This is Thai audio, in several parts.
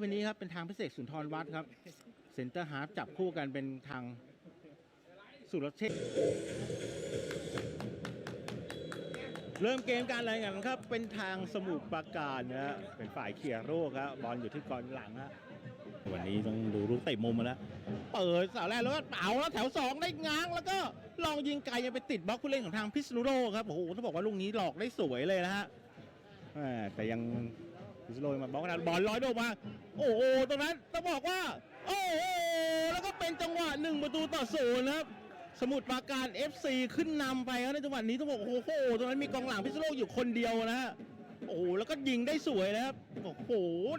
วันนี้ครับเป็นทางพิเศษสุนทรวัดครับ เซ็นเตอร์ฮาร์ฟจับคู่กันเป็นทางสุรเชษเริ่มเกมการอะไรกันครับ เป็นทางสมุทรปราการนะฮะเป็นฝ่ายเคลียร์โรคครับบอลอยู่ที่กองหลังฮะวันนี้ต้องดูลูกเตะมุมมาแล้วเปิดเสาแรกแล้วก็เป่าแล้วแถวสองได้ง้าง แล้วก็ลองยิงไกลยังไปติดบล็อกผู้เล่นของทางพิษณุโลกครับโอ้โหต้องบอกว่าลูกนี้หลอกได้สวยเลยนะฮะแต่ยัง พิษณุโลกมาบล็อกนะบอลลอยโดดมา โอ้โหตรงนั้นต้องบอกว่า โอ้โหแล้วก็เป็นจังหวะหนึ่งประตูต่อศูนย์นะครับ สมุทรปราการ FC ขึ้นนำไปครับในจังหวะนี้ต้องบอกโอ้โหตรงนั้นมีกองหลังพิษณุโลกอยู่คนเดียวนะฮะโอ้โหแล้วก็ยิงได้สวยนะครับโอ้โห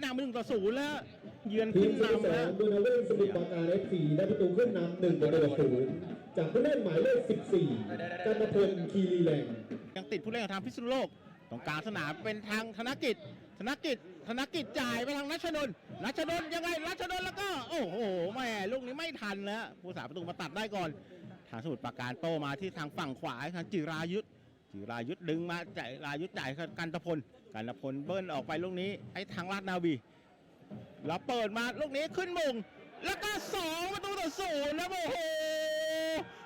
นำไปหนึ่งต่อศูนย์แล้วฮะเยือนทีขึ้มนสโมสนำรนะดูนาเล่สมุทรปราการเอฟซีได้ประตูขึ้นนำหนึ่งประตูต่อศูนย์จากผู้เล่นหมายเลข 14 กันพลคีรีแรงยังติดผู้เล่นของทางพิษณุโลก ตรงกลางสนามเป็นทางธนกิจ ธนกิจ ธนกิจจ่ายไปทางนัชนนท์นัชนนยังไงนัชนนแล้วก็ โอ้โหแม่ลูกนี้ไม่ทันแล้วผู้สาประตูมาตัดได้ก่อน ทางสมุทรปราการโตมาที่ทางฝั่งขวาทางจิรายุทธจิรายุทธดึงมาจ่ายรายุทธจ่ายกันตะพลกันตะพลเบิ้ลออกไปลูกนี้ให้ทางลาดนาวีแล้วเปิดมาลูกนี้ขึ้นมงแล้วก็สองประตูต่อศูนย์นะโอ้โห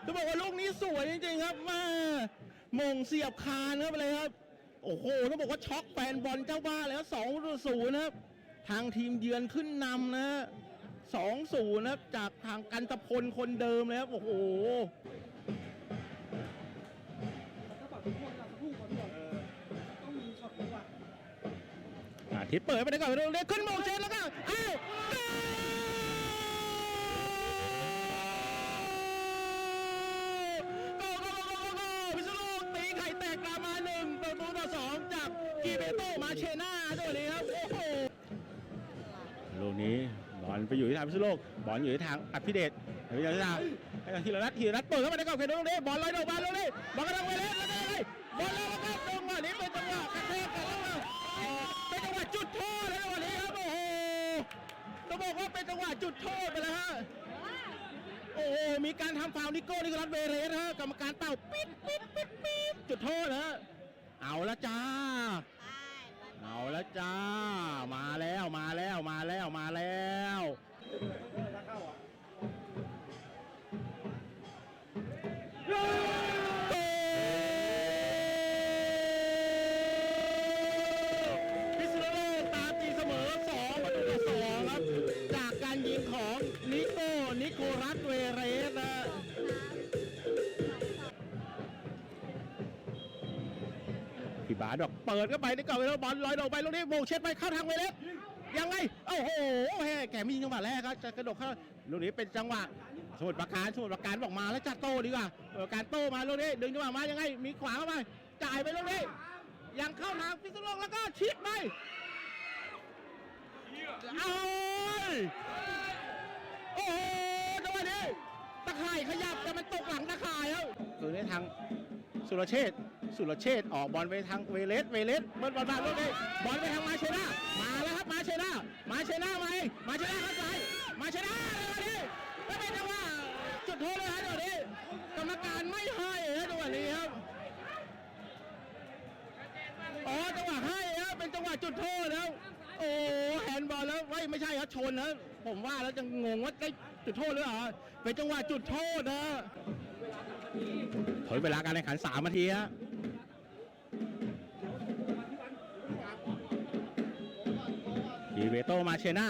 จะบอกว่าลูกนี้สวยจริงๆครับมามงเสียบคานเข้าไปเลยครับ โอ้โหต้องบอกว่าช็อกแฟนบอลเจ้าบ้านแล้วสองประตูศูนย์นะครับทางทีมเยือนขึ้นนำนะสองศูนย์นะครับจากทางกันตะพลคนเดิมเลยครับโอ้โหอาทิตย์เปิดไปได้ก่อนเรียกขึ้นโมงเชนแล้วก็อ้า กีเบโตมาเชน่าด้วนี้ครับ โอ้โห ลูกนี้บอลไปอยู่ที่ทางพิษณุโลก บอลอยู่ที่ทางอภิเดชอภิเดชที่ทางให้ทางทีละนัดทีละนัดเปิดเข้าไปได้ก่อนเคนตรงนี้บอลลอยดอกมาลูกนี้บอลกระดังไปเลยแล้วก็เลยบอลแล้วก็ตรงมานี้เป็นจังหวะกระแทกกันแล้วก็เป็นจังหวะจุดโทษแล้ววันนี้ครับโอ้โหต้องบอกว่าเป็นจังหวะจุดโทษไปแล้วฮะโอ้โหมีการทำฟาวล์นิโก้นิโคลัสเวเรสฮะกรรมการเป่าปิ๊บปิ๊บปิ๊บปิ๊บจุดโทษนะฮะเอาละจ้า เอาละจ้า มาแล้วมาแล้วมาแล้วมาแล้วพิษณุโลกตามตีเสมอ2ประตูต่อสองครับ จากการยิงของนิโก้นิโคลัสเวเร บาสบอกเปิดเข้าไปนี่ก่อนไปแล้วบอลลอยลงไปลูกนี้โบกเช็ดไปเข้าทางเวเลสยังไงโอ้โหแม่แกไม่ยิงจังหวะแรกครับจะกระโดดเข้าลูกนี้เป็นจังหวะสมุดประการสมุดประการบอกมาแล้วจัดโต้ดีกว่าการโต้มาลูกนี้ดึงจังหวะมายังไง มีขวาเข้าไปจ่ายไปลูกนี้ยังเข้าทางพิษณุโลกแล้วก็ชิดไปเอาโอ้โหจังหวะนี้ตะข่ายขยับแต่มันตกหลังตะข่ายแล้วคือในทาง สุรเชษฐ์สุรเชษฐ์ออกบอลไปทางเวเลสเวเลสเบิร์ดบอลผ่าลูกนี้บอลไปทางมาเชน่ามาแล้วครับมาเชน่ามาเชน่ามาเองมาเชน่าเข้าไปมาเชน่าเลยวันนี้ไม่เป็นจังหวะจุดโทษเลยฮะจังหวนี้กรรมการไม่ให้ฮะจังหวะนี้ครับอ๋อจังหวะให้ฮะเป็นจังหวะจุดโทษแล้วโอ้แฮนด์บอลแล้วไม่ไม่ใช่ครับชนนะผมว่าแล้วจะงงว่าได้จุดโทษหรือเปล่าเป็นจังหวะจุดโทษนะ ถอยเวลาการแข่งขันสามนาทีฮะทีเวโตมาเชน่า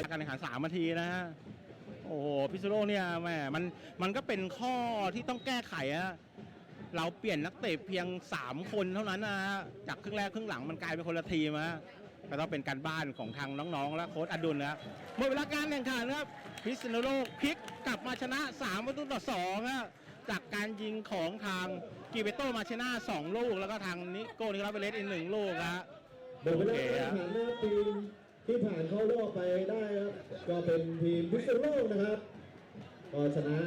ขึ้นการแข่งขันสามนาทีนะฮะโอ้โหพิษณุโลกเนี่ยแหมมันมันก็เป็นข้อที่ต้องแก้ไขอะเราเปลี่ยนนักเตะเพียง 3 คนเท่านั้นนะฮะจากครึ่งแรกครึ่งหลังมันกลายเป็นคนละทีมฮะก็ต้องเป็นการบ้านของทางน้องๆ และโค้ชอดุลนะหมดเวลาการแข่งขันครับพิษณุโลกพลิกกลับมาชนะ3ประตูต่อ2ฮะจากการยิงของทางกีเบโตมาชนะ2ลูก แล้วก็ทางนิโก้นิโคลัสเวเลสอีกหนึ่งลูกฮะหมดเวลาการแข่งขันนะครับ ที่ผ่านเข้ารอบไปได้ครับก็เป็นทีมพิษณุโลกนะครับก็ชนะ